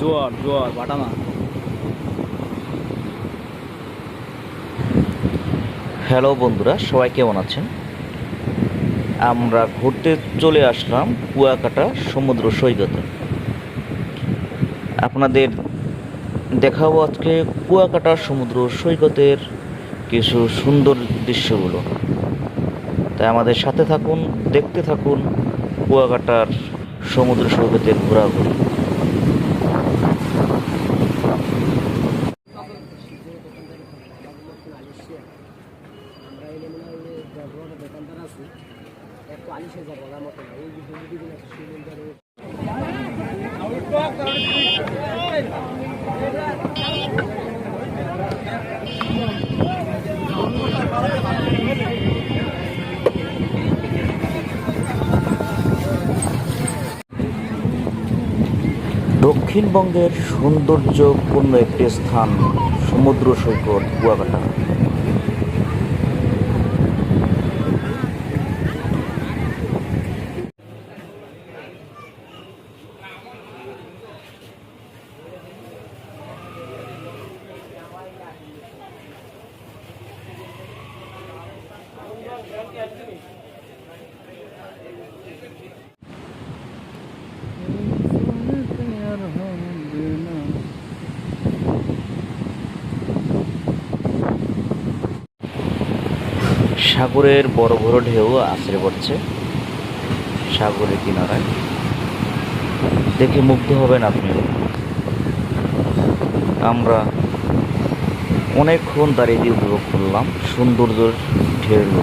জোয়ার জোয়ার বাটা না হ্যালো বন্ধুরা সবাই কেমন আছেন? আমরা ঘুরতে চলে আসলাম কুয়াকাটা সমুদ্র সৈকতে। আপনাদের দেখাবো আজকে কুয়াকাটা সমুদ্র সৈকতের কিছু সুন্দর দৃশ্যগুলো। তাই আমাদের সাথে থাকুন দেখতে থাকুন কুয়াকাটার সমুদ্র সৈকতের ঘোরাঘুরি আমরা এলে মনে হয় যে বড় বড় দোকানদার আছে একটু আলিশে যাব আমার মতো না ওই যে হলুদিগুলো আছে সুন্দর দক্ষিণবঙ্গের সৌন্দর্যপূর্ণ একটি স্থান সমুদ্র সৈকত কুয়াকাটা। সাগরের বড় বড় ঢেউ আছড়ে পড়ছে। সাগরের কিনারায়। দেখে মুগ্ধ হবেন আপনিও আমরা অনেকক্ষণ দাঁড়িয়ে দিয়ে উপভোগ করলাম সৌন্দর্য ঢেউগুলো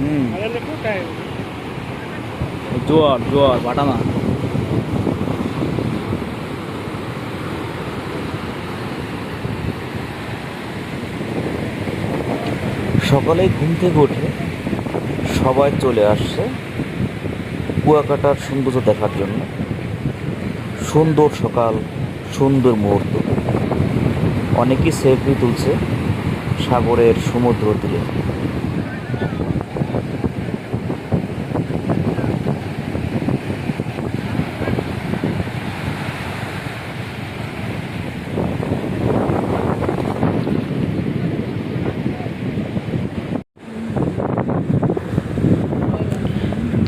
হুম। জোয়ার জোয়ার বাটা সকালেই ঘুম থেকে উঠে সবাই চলে আসছে কুয়াকাটার সৌন্দর্য দেখার জন্য। সুন্দর সকাল, সুন্দর মুহূর্ত। অনেকেই সেলফি তুলছে সাগরের সমুদ্র তীরে।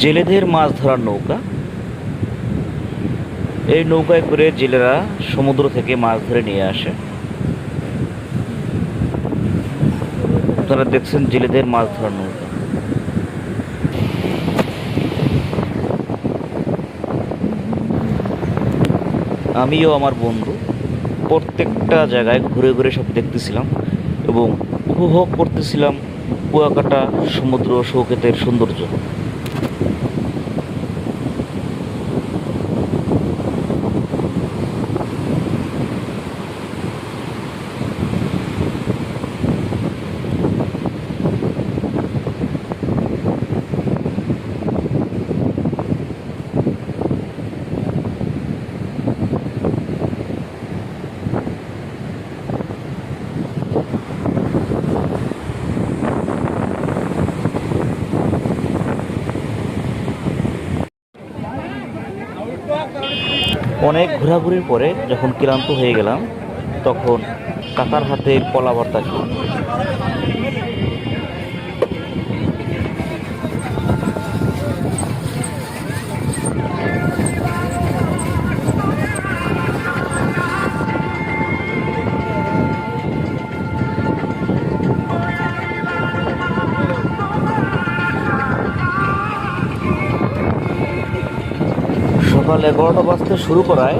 জেলেদের মাছ ধরার নৌকা। এই নৌকায় করে জেলেরা সমুদ্র থেকে মাছ ধরে নিয়ে আসে। আপনারা দেখছেন জেলেদের মাছ ধরার নৌকা। আমিও আমার বন্ধু প্রত্যেকটা জায়গায় ঘুরে ঘুরে সব দেখতেছিলাম এবং উপভোগ করতেছিলাম কুয়াকাটা সমুদ্র সৌকেতের সৌন্দর্য। অনেক ঘোরাঘুরির পরে যখন ক্লান্ত হয়ে গেলাম তখন কাকার হাতে কলা ভর্তা খেলাম। সকাল এগারোটা বাজতে শুরু করায়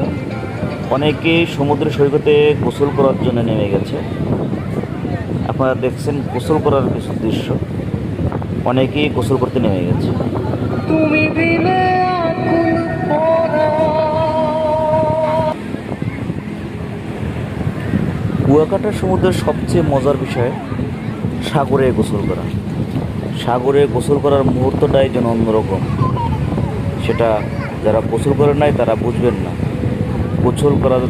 অনেকেই সমুদ্র সৈকতে গোসল করার জন্য নেমে গেছে। আপনারা দেখছেন গোসল করার কিছু দৃশ্য। অনেকেই গোসল করতে নেমে গেছে। কুয়াকাটা সমুদ্রের সবচেয়ে মজার বিষয় সাগরে গোসল করা। সাগরে গোসল করার মুহূর্তটাই যেন অন্যরকম। সেটা যারা গোসল করে নাই তারা বুঝবেন না। গোসল করার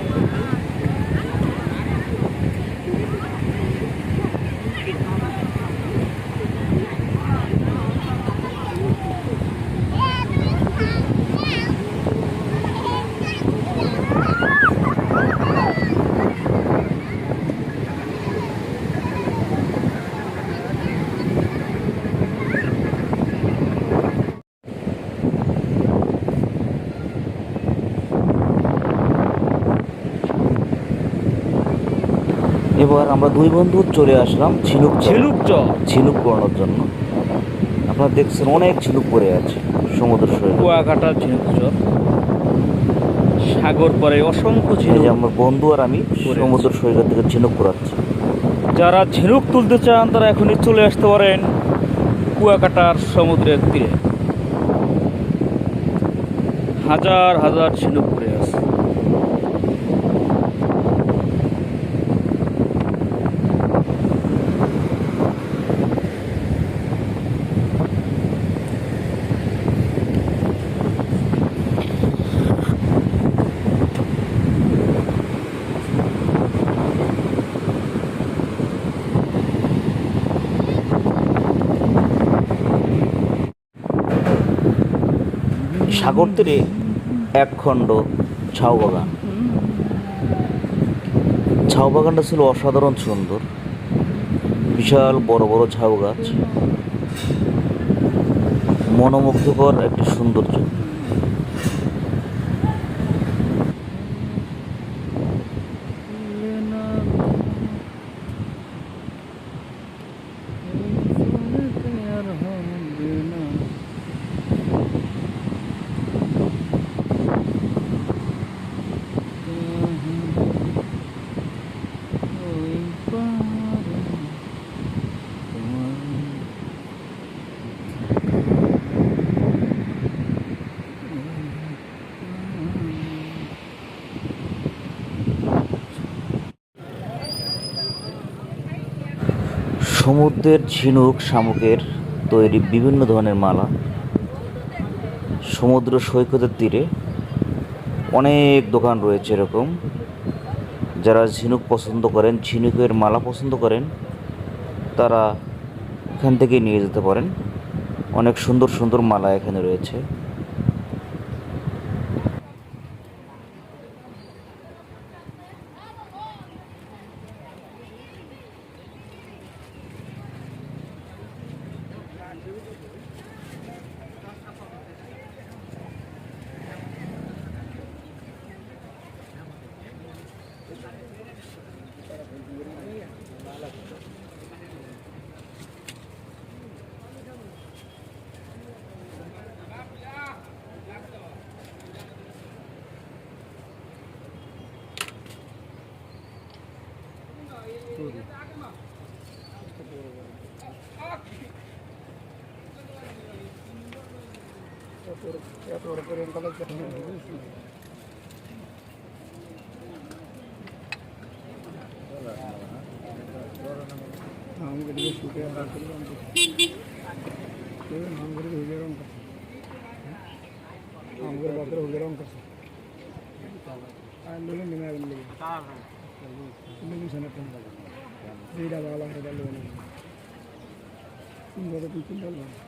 এবার আমরা দুই বন্ধু চলে আসলাম ঝিনুক ঝিনুক চর। ঝিনুক পড়ানোর জন্য। আপনারা দেখছেন অনেক ঝিনুক পড়ে আছে সমুদ্র সৈকত। কুয়াকাটা ঝিনুক চর। সাগর পরে অসংখ্য ঝিনুক আমার বন্ধু আর আমি সমুদ্র সৈকত থেকে ঝিনুক পড়াচ্ছি। যারা ঝিনুক তুলতে চান তারা এখনই চলে আসতে পারেন কুয়াকাটার সমুদ্রের তীরে। হাজার হাজার ঝিনুক পড়ে আছে সাগর তীরে বাগান। ঝাউ বাগানটা ছিল অসাধারণ সুন্দর। বিশাল বড় বড় ঝাউ গাছ। মনোমুগ্ধকর একটি সৌন্দর্য। সমুদ্রের ঝিনুক শামুকের তৈরি বিভিন্ন ধরনের মালা। সমুদ্র সৈকতের তীরে অনেক দোকান রয়েছে এরকম। যারা ঝিনুক পছন্দ করেন, ঝিনুকের মালা পছন্দ করেন, তারা এখান থেকে নিয়ে যেতে পারেন। অনেক সুন্দর সুন্দর মালা এখানে রয়েছে। আমাদের বদলে হয়ে রং করছে আর লোক নেমে আগুন লেগে লোক সামনে টেন লাগে এইটা ভালো এটা লোক তিন বছর তিন তিন ডলার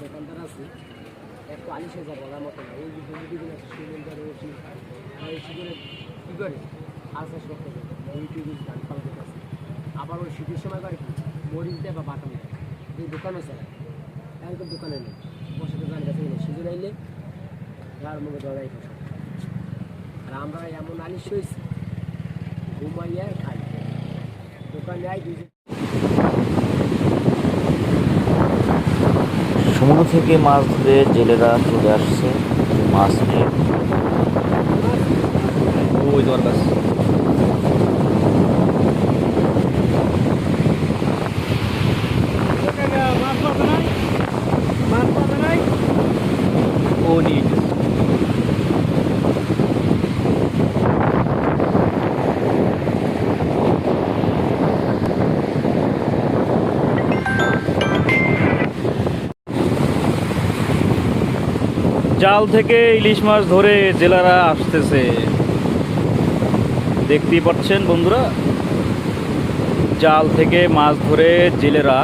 দোকানদার একটু করে কী করে আবার ওই শীতের সময় করে মরিচ দেয় বা বাটাম দেয় এই দোকানও চালায় একদম দোকানে নেই বসে দোকান কাছে নেই সিজন আইলে যার মুখে বসে আর আমরা এমন আলিশ হয়েছি, ঘুমাইয়া খাই। সমুদ্র থেকে মাছ ধরে জেলেরা চলে আসছে। মাছ নিয়ে। ওই তোমার ও নিয়ে জাল থেকে ইলিশ মাছ ধরে জেলারা আসতেছে। দেখতেই পাচ্ছেন বন্ধুরা, জাল থেকে মাছ ধরে জেলেরা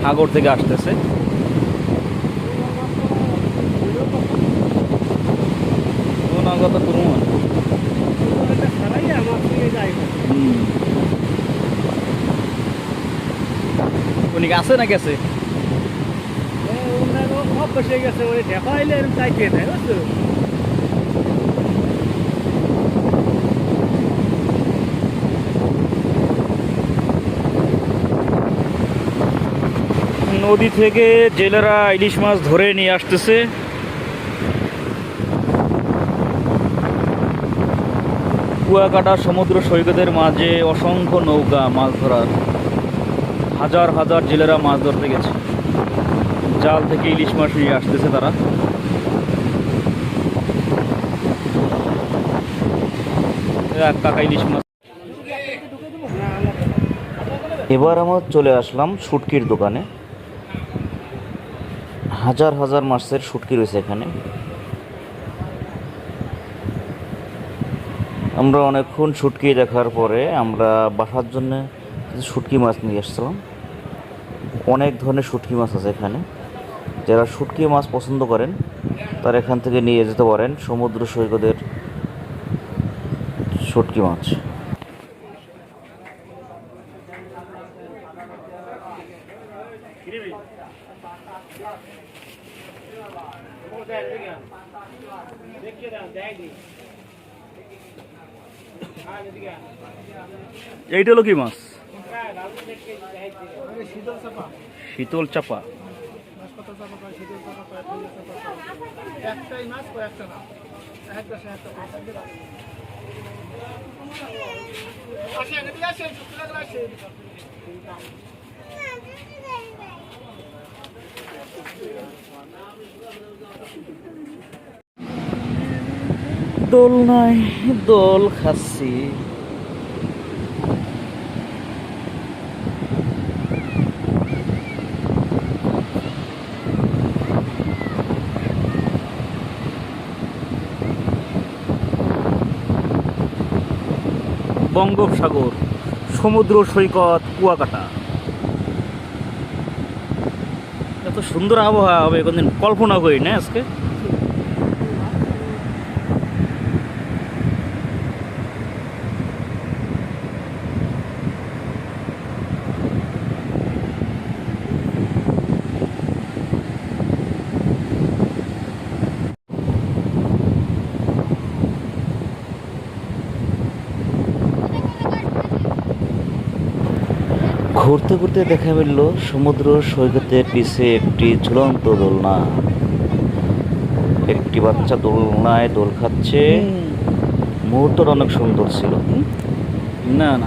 সাগর থেকে আসতেছে। হুম। উনি আছে না আছে অভ্যাস হয়ে গেছে মানে দেখা হইলে এরকম চাইতে দেয় বুঝছ? নদী থেকে জেলেরা ইলিশ মাছ ধরে নিয়ে আসতেছে। কুয়াকাটা সমুদ্র সৈকতের মাঝে অসংখ্য নৌকা মাছ ধরার। হাজার হাজার জেলেরা মাছ ধরতে গেছে। জাল থেকে ইলিশ মাছ নিয়ে আসতেছে তারা। কাকা ইলিশ মাছ। এবার আমরা চলে আসলাম শুটকির দোকানে। হাজার হাজার মাছের শুটকি রয়েছে এখানে। আমরা অনেকক্ষণ শুটকি দেখার পরে আমরা বাসার জন্য শুটকি মাছ নিয়ে আসছিলাম। অনেক ধরনের শুটকি মাছ আছে এখানে। যারা শুটকি মাছ পছন্দ করেন তারা এখান থেকে নিয়ে যেতে পারেন সমুদ্র সৈকতের শুটকি মাছ। এইটা হলো কি মাছ? শীতল চাপা। একটাই মাছ কয়েকটা না একটা সে একটা দোল নাই দোল খাচ্ছি। বঙ্গোপসাগর সমুদ্র সৈকত কুয়াকাটা। এত সুন্দর আবহাওয়া হবে কোনদিন কল্পনা করি না আজকে। ঘুরতে ঘুরতে দেখা মিলল সমুদ্র সৈকতের পিছে একটি ঝুলন্ত দোলনা। একটি বাচ্চা দোলনায় দোল খাচ্ছে। মুহূর্তটা অনেক সুন্দর ছিল। না না।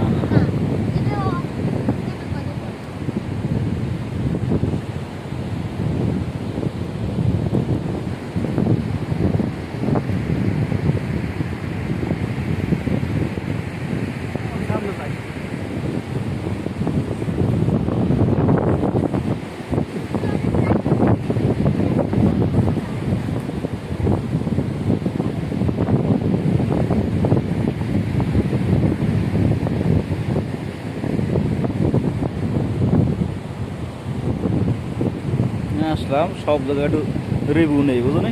আসলাম সব জায়গায় একটু রিভিউ নেই বুঝো নি